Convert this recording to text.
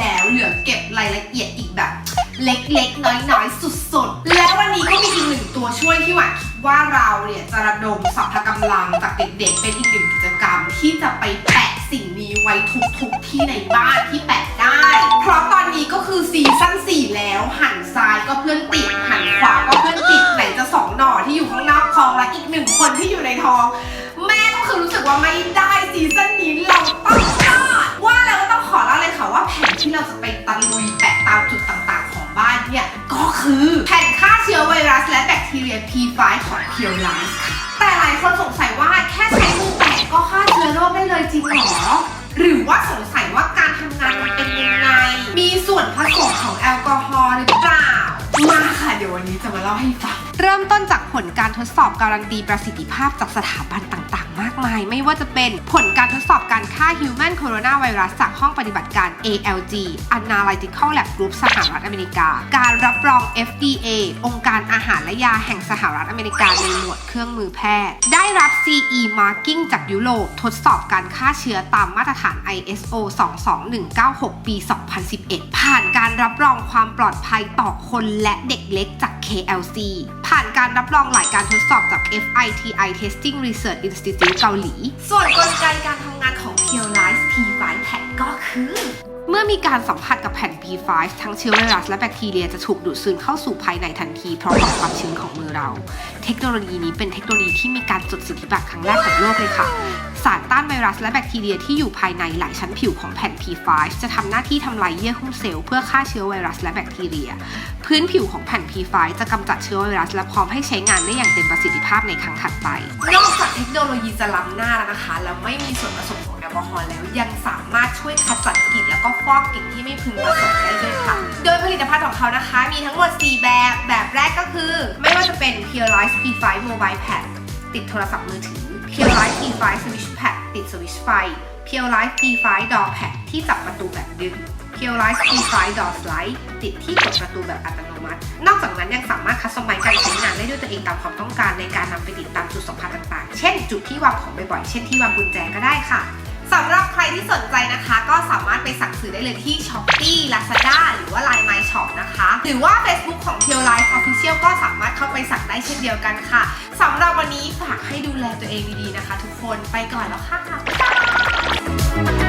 แล้วเหลือเก็บรายละเอียดอีกแบบ เล็กๆ น้อยๆ สุดๆ แล้ววันนี้ก็มีอีกหนึ่งตัวช่วยที่หวานว่าเราเนี่ยจะระดมสรรพกำลังจากเด็กๆ เป็นอีกหนึ่งกิจกรรมที่จะไปแปะสิ่งนี้ไว้ทุกๆ ที่ในบ้านที่แปะได้ เพราะตอนนี้ก็คือซีซั่น4แล้ว หันซ้ายก็เพื่อนติด หันขวาก็เพื่อนติด ไหนจะสองหน่อที่อยู่ข้างนอกคลองและอีกหนึ่งคนที่อยู่ในท้อง แม่ก็คือรู้สึกว่าไม่ได้ซีซั่นนี้เราต้อง ของ p u r e l i f e ค่ะแต่หลายคนสงสัยว่าแค่ใช้มือแปะก็ฆ่าเชื้อโรคได้เลยจริงเหรอ หรือว่าสงสัยว่าการทำงานมันเป็นยังไง มีส่วนผสมของแอลกอฮอล์หรือเปล่า มาค่ะเดี๋ยววันนี้จะมาเล่าให้ฟัง เริ่มต้นจากผลการทดสอบการันตีประสิทธิภาพจากสถาบันต่าง มากมาย ไม่ว่าจะเป็นผลการทดสอบการฆ่า Human Coronavirus จากห้องปฏิบัติการ ALG Analytical Lab Group สหรัฐอเมริกา การรับรอง FDA องค์การอาหารและยาแห่งสหรัฐอเมริกาในหมวดเครื่องมือแพทย์ ได้รับ CE Marking จากยุโรปทดสอบการฆ่าเชื้อตามมาตรฐาน ISO 22196 ปี 2011 ผ่านการรับรองความปลอดภัยต่อคนและเด็กเล็กจาก KLC ผ่านการรับรองหลายการทดสอบจาก FITI Testing Research Institute เกาหลี ส่วนกลไกการทำงานของ Pure Life P5 Pack ก็คือ เมื่อมีการสัมผัสกับแผ่น P5 ทั้งเชื้อไวรัสและแบคทีเรียจะถูกดูดซึมเข้าสู่ภายในทันทีเพราะกับความชื้นของมือเรา เทคโนโลยีนี้เป็นเทคโนโลยีที่มีการจดสิทธิบัตรครั้งแรกของโลกเลยค่ะ สารต้านไวรัสและแบคทีเรียที่อยู่ภายในหลายชั้นผิวของแผ่น P5 จะทำหน้าที่ทำลายเยื่อหุ้มเซลล์เพื่อฆ่าเชื้อไวรัสและแบคทีเรีย พื้นผิวของแผ่น P5 จะกำจัดเชื้อไวรัสและพร้อมให้ใช้งานได้อย่างเต็มประสิทธิภาพในครั้งถัดไป นอกจากเทคโนโลยีจะล้ำหน้าแล้วนะคะ แล้วไม่มีส่วนผสมของ กอฮอล์แล้วยังสามารถช่วยขจัดกลิ่นแล้วก็ฟอกกลิ่นที่ไม่พึงประสงค์ได้ด้วยค่ะ โดยผลิตภัณฑ์ของเขานะคะ มีทั้งหมด 4 แบบ แบบแรกก็คือ ไม่ว่าจะเป็น Pure Life P5 Mobile Pad ติดโทรศัพท์มือถือ Pure Life P5 Switch Pad ติดสวิตช์ไฟ Pure Life P5 Door Pad ที่จับประตูแบบดึง Pure Life P5 Door Slide ติดที่กดประตูแบบอัตโนมัติ นอกจากนั้นยังสามารถคัสตอมไมซ์การใช้งานได้ด้วยตัวเองตามความต้องการในการนำไปติดตามจุดสัมผัสต่างๆ เช่นจุดที่วางของบ่อยๆ เช่นที่วางกุญแจก็ได้ค่ะ สำหรับใครที่สนใจนะคะ ก็สามารถไปสั่งซื้อได้เลยที่ Shopee Lazada หรือว่า Line My Shop นะคะ หรือว่า Facebook ของ Pure Life Official ก็สามารถเข้าไปสั่งได้เช่นเดียวกันค่ะสำหรับวันนี้ฝากให้ดูแลตัวเองดีๆนะคะ ทุกคนไปก่อนแล้วค่ะ